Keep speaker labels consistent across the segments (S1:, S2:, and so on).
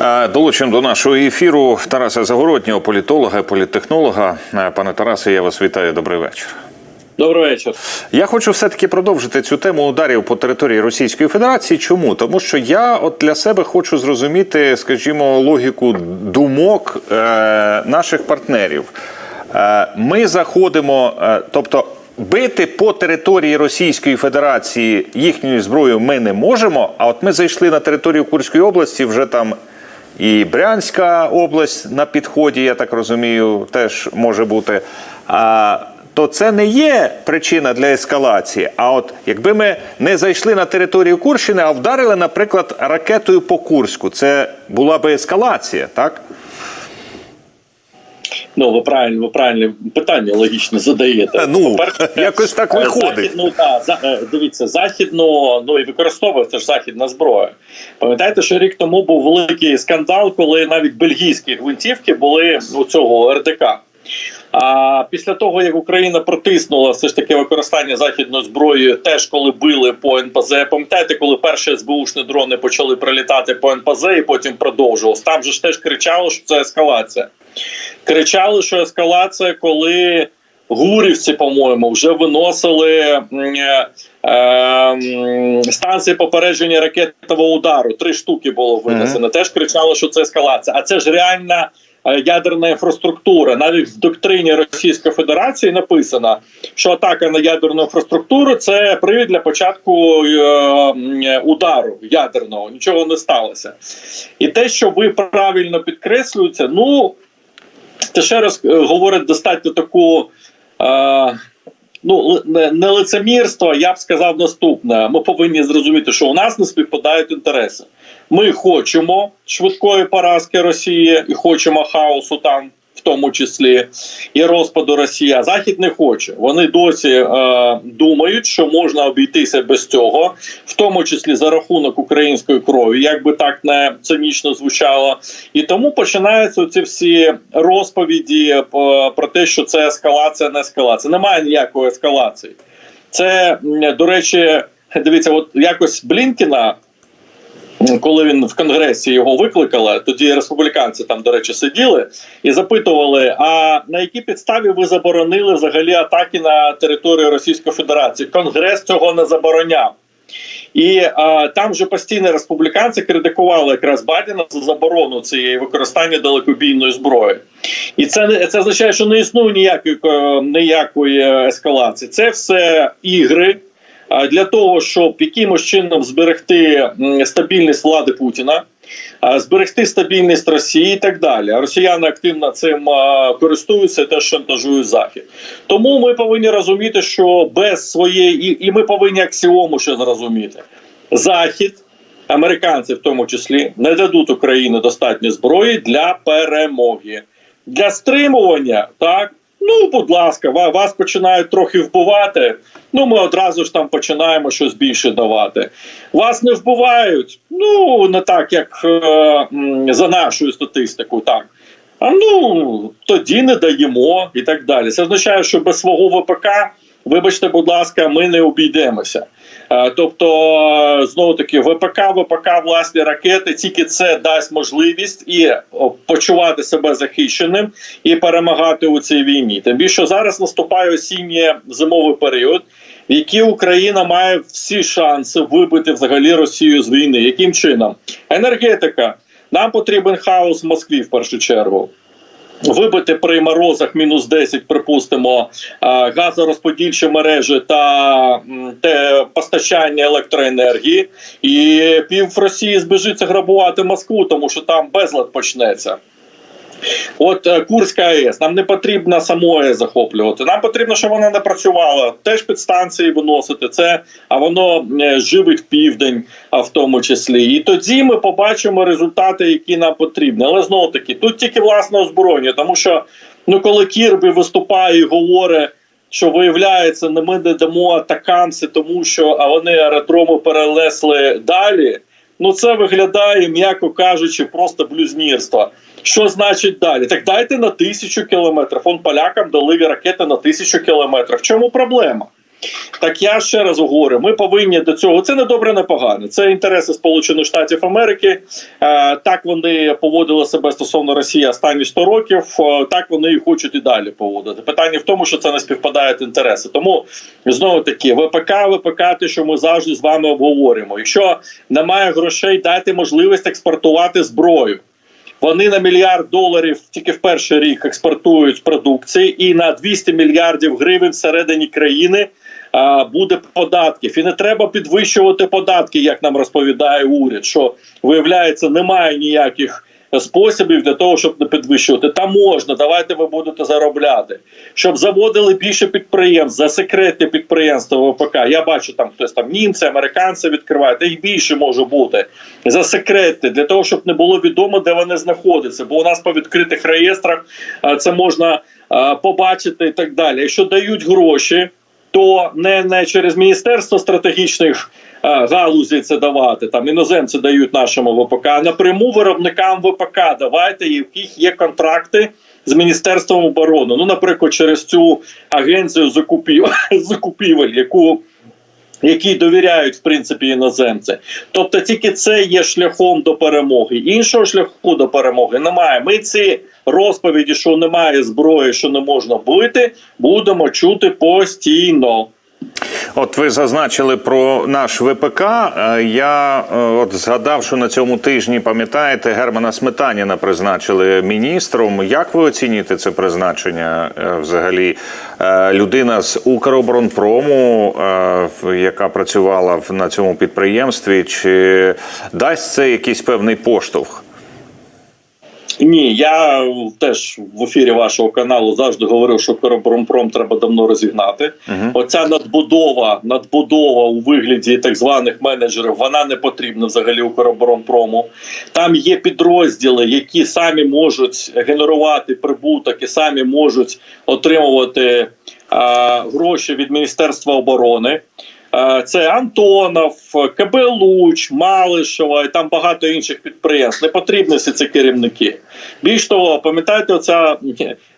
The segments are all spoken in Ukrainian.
S1: Е, Долучимо до нашого ефіру Тараса Загороднього, політолога, політтехнолога. Е, Пане Тарасе, я вас вітаю. Добрий вечір.
S2: Добрий вечір.
S1: Я хочу все-таки продовжити цю тему ударів по території Російської Федерації. Чому? Тому що я от для себе хочу зрозуміти, скажімо, логіку думок е, наших партнерів. Е, ми заходимо, е, тобто. Бити по території Російської Федерації їхньою зброєю ми не можемо. А от ми зайшли на територію Курської області, вже там і Брянська область на підході, я так розумію, теж може бути. А, то це не є причина для ескалації. А от якби ми не зайшли на територію Курщини, а вдарили, наприклад, ракетою по Курську, це була би ескалація, так?
S2: Ну, ви правильно, ви правильне питання логічно задаєте.
S1: Ну, якось так
S2: е,
S1: виходить.
S2: Західну, та, за, е, дивіться, західну, ну і використовується ж західна зброя. Пам'ятаєте, що рік тому був великий скандал, коли навіть бельгійські гвинтівки були у цього РДК. А після того, як Україна протиснула все ж таки використання західної зброї, теж коли били по НПЗ, пам'ятаєте, коли перші СБУшні дрони почали прилітати по НПЗ і потім продовжувалось. Там же ж теж кричало, що це ескалація. Кричали, що ескалація, коли гурівці, по-моєму, вже виносили е, е, станції попередження ракетного удару. Три штуки було винесено. Теж кричали, що це ескалація. А це ж реальна е, ядерна інфраструктура. Навіть в доктрині Російської Федерації написано, що атака на ядерну інфраструктуру це привід для початку е, удару ядерного. Нічого не сталося. І те, що ви правильно підкреслюєте, ну це ще раз е, говорить достатньо таку. Е, Ну, не, лицемірство, я б сказав наступне. Ми повинні зрозуміти, що у нас не співпадають інтереси. Ми хочемо швидкої поразки Росії і хочемо хаосу там, в тому числі, і розпаду Росії. А Захід не хоче. Вони досі е, думають, що можна обійтися без цього, в тому числі за рахунок української крові, як би так не цинічно звучало. І тому починаються ці всі розповіді е, про те, що це ескалація, не ескалація. Немає ніякої ескалації. Це, до речі, дивіться, от якось Блінкіна. Коли він в конгресі його викликали, тоді республіканці там, до речі, сиділи і запитували: а на якій підставі ви заборонили взагалі атаки на територію Російської Федерації? Конгрес цього не забороняв. І а, там же постійно республіканці критикували якраз Байдена за заборону цієї використання далекобійної зброї. І це не це означає, що не існує ніякої е, ніякої ескалації. Це все ігри для того, щоб якимось чином зберегти стабільність влади Путіна. Зберегти стабільність Росії і так далі. Росіяни активно цим користуються теж шантажують захід. Тому ми повинні розуміти, що без своєї і, і ми повинні аксіому ще зрозуміти. Захід, американці в тому числі, не дадуть Україні достатньо зброї для перемоги. Для стримування, так. Ну, будь ласка, вас починають трохи вбивати. Ну, ми одразу ж там починаємо щось більше давати. Вас не вбивають. Ну, не так, як е, за нашою статистикою, так. А ну тоді не даємо і так далі. Це означає, що без свого ВПК, вибачте, будь ласка, ми не обійдемося. Е, Тобто, знову таки, ВПК, ВПК, власні ракети, тільки це дасть можливість і почувати себе захищеним і перемагати у цій війні. Тим більше зараз наступає осінньо зимовий період, в який Україна має всі шанси вибити взагалі Росію з війни. Яким чином? Енергетика. Нам потрібен хаос в Москві в першу чергу. Вибити при морозах мінус 10, припустимо, газорозподільчі мережі та постачання електроенергії, і пів Росії збежиться грабувати Москву, тому що там безлад почнеться. От е, Курська АЕС, нам не потрібно самої захоплювати. Нам потрібно, щоб вона не працювала. Теж підстанції виносити це, а воно е, живить південь, а в тому числі. І тоді ми побачимо результати, які нам потрібні. Але знову таки, тут тільки власне озброєння, тому що ну коли Кірбі виступає і говорить. Що виявляється, не ми не дамо атакамси, тому що а вони аеродроми перенесли далі. Ну це виглядає, м'яко кажучи, просто блюзнірство. Що значить далі? Так дайте на тисячу кілометрів. Он полякам дали ракети на тисячу кілометрів. В чому проблема? Так я ще раз говорю: ми повинні до цього. Це не добре, не погано. Це інтереси Сполучених Штатів Америки. Е, так вони поводили себе стосовно Росії останні 100 років. е, так вони і хочуть і далі поводити. Питання в тому, що це не співпадають інтереси. Тому знову таки ВПК, ВПК, те, що ми завжди з вами обговорюємо. Якщо немає грошей, дайте можливість експортувати зброю. Вони на мільярд доларів тільки в перший рік експортують продукції, і на 200 мільярдів гривень всередині країни а, буде податків. І не треба підвищувати податки, як нам розповідає уряд. Що виявляється, немає ніяких способів для того, щоб не підвищувати. Та можна, давайте ви будете заробляти, щоб заводили більше підприємств, засекретні підприємства ВПК. Я бачу там хтось там німці, американці відкривають, та їх більше може бути засекретні, для того, щоб не було відомо, де вони знаходяться. Бо у нас по відкритих реєстрах це можна побачити і так далі. Якщо дають гроші. То не, не через міністерство стратегічних е, галузей це давати. Там іноземці дають нашому ВПК, а напряму виробникам ВПК давайте, в яких є контракти з міністерством оборони. Ну, наприклад, через цю агенцію закупів, закупівель, яку якій довіряють в принципі іноземці. Тобто тільки це є шляхом до перемоги. Іншого шляху до перемоги немає. Ми ці розповіді, що немає зброї, що не можна бити, будемо чути постійно.
S1: От ви зазначили про наш ВПК. Е, Я е, от згадав, що на цьому тижні пам'ятаєте, Германа Сметаніна призначили міністром. Як ви оцінюєте це призначення? е, Взагалі, людина з Укроборонпрому, яка працювала на цьому підприємстві, чи дасть це якийсь певний поштовх?
S2: Ні, я теж в ефірі вашого каналу завжди говорив, що Короборонпром треба давно розігнати. Оця надбудова, надбудова у вигляді так званих менеджерів, вона не потрібна взагалі у Короборонпрому. Там є підрозділи, які самі можуть генерувати прибуток і самі можуть отримувати а, гроші від Міністерства оборони. Е, Це Антонов, КБ Луч, Малишева і там багато інших підприємств. Не потрібні всі ці керівники. Більш того, пам'ятаєте, оця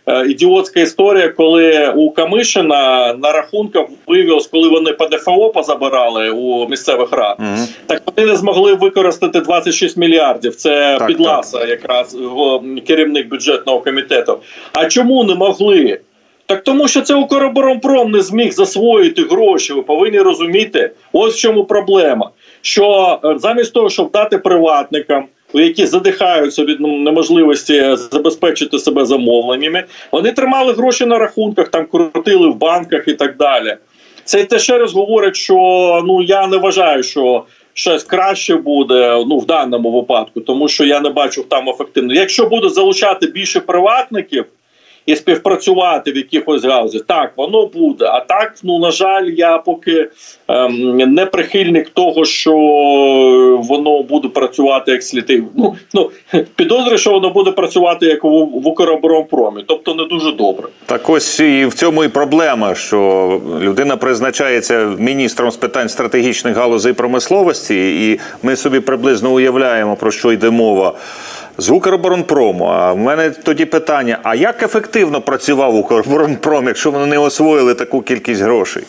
S2: е, ідіотська історія, коли у Камишина на рахунках виявилось, коли вони ПДФО позабирали у місцевих рад,
S1: Мгм.
S2: так вони не змогли використати 26 мільярдів. Це
S1: Так,
S2: підласа, якраз його керівник бюджетного комітету. А чому не могли? Так тому, що це Укроборонпром не зміг засвоїти гроші. Ви повинні розуміти, ось в чому проблема. Що е, замість того, щоб дати приватникам, які задихаються від неможливості забезпечити себе замовленнями, вони тримали гроші на рахунках, там крутили в банках і так далі. Це те ще раз говорить, що ну я не вважаю, що щось краще буде ну в даному випадку, тому що я не бачу там ефективно. Якщо буде залучати більше приватників і співпрацювати в якихось галузях, так воно буде. А так, ну на жаль, я поки ем, не прихильник того, що воно буде працювати як слід. Ну ну підозрюю, що воно буде працювати як в, в Укроборонпромі, тобто не дуже добре.
S1: Так ось і в цьому і проблема, що людина призначається міністром з питань стратегічних галузей промисловості, і ми собі приблизно уявляємо, про що йде мова. З Укроборонпрому. А в мене тоді питання: а як ефективно працював Укроборонпром, якщо вони не освоїли таку кількість грошей?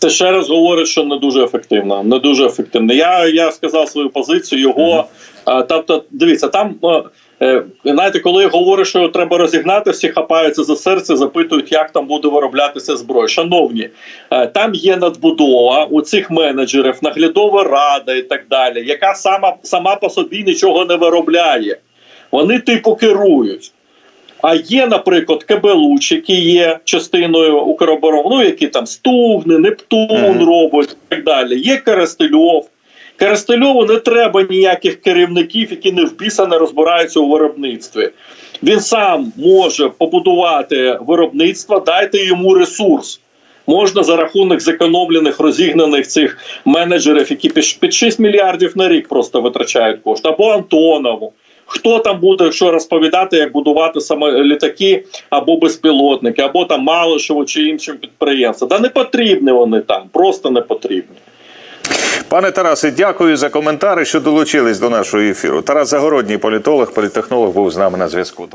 S2: Це ще раз говорить, що не дуже ефективно. Не дуже ефективно. Я, я сказав свою позицію. Його а, тобто, дивіться, там е, е, знаєте, коли говориш, що треба розігнати, всі хапаються за серце, запитують, як там буде вироблятися зброя. Шановні, е, там є надбудова у цих менеджерів, наглядова рада і так далі, яка сама сама по собі нічого не виробляє. Вони типу керують. А є, наприклад, КБ Луч, який є частиною Укроборону, ну які там Стугни, Нептун
S1: Мгм.
S2: робить і так далі. Є Коростельов. Коростельову не треба ніяких керівників, які не в біса не розбираються у виробництві. Він сам може побудувати виробництво, дайте йому ресурс. Можна за рахунок зекономлених розігнаних цих менеджерів, які під 6 мільярдів на рік просто витрачають кошти, або Антонову. Хто там буде, якщо розповідати, як будувати саме літаки або безпілотники, або там Малишево чи іншим підприємствам? Та не потрібні вони там, просто не потрібні.
S1: Пане Тарасе, дякую за коментари, що долучились до нашого ефіру. Тарас Загородній, політолог, політтехнолог, був з нами на зв'язку.